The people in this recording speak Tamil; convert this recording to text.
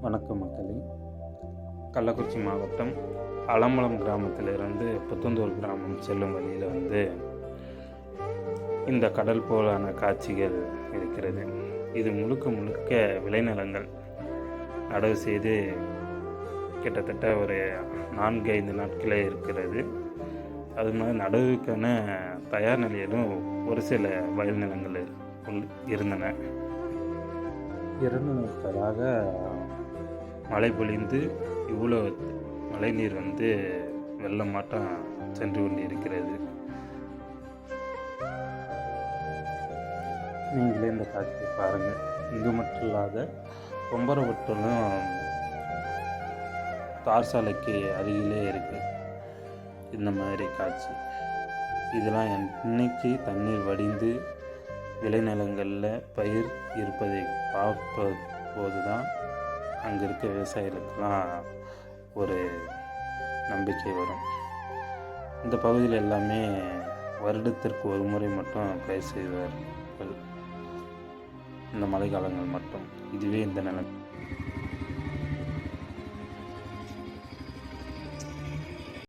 வணக்கம் மக்களே. கள்ளக்குறிச்சி மாவட்டம் அலம்பலம் கிராமத்திலிருந்து புத்தந்தூர் கிராமம் செல்லும் வழியில் வந்து இந்த கடல் போலான காட்சிகள் இருக்கிறது. இது முழுக்க முழுக்க விளைநிலங்கள். நடவு செய்து கிட்டத்தட்ட ஒரு நான்கு ஐந்து நாட்களே இருக்கிறது. அது மாதிரி நடவுக்கான தயார் நிலையிலும் ஒரு சில வயல் நிலங்கள் இருந்தன. இரண்டு நாட்களாக மழை பொழிந்து இவ்வளோ மழைநீர் வந்து வெள்ளமாட்டம் சென்று கொண்டு இருக்கிறது நீங்களே இந்த காட்சியை பாருங்கள் இங்கு மட்டும் இல்லாத கொம்பரவட்டலும் தார் சாலைக்கு அருகிலே இருக்குது இந்த மாதிரி காட்சி. இதெல்லாம் என்னைக்கு தண்ணீர் வடிந்து விளைநிலங்களில் பயிர் இருப்பதை பார்ப்ப போது தான் அங்கே இருக்க விவசாயிகளுக்கெல்லாம் ஒரு நம்பிக்கை வரும். இந்த பகுதியில் எல்லாமே வருடத்திற்கு ஒரு முறை மட்டும் பயிர் செய்வார்கள் இந்த மழைக்காலங்கள் மட்டும். இதுவே இந்த நிலைமை.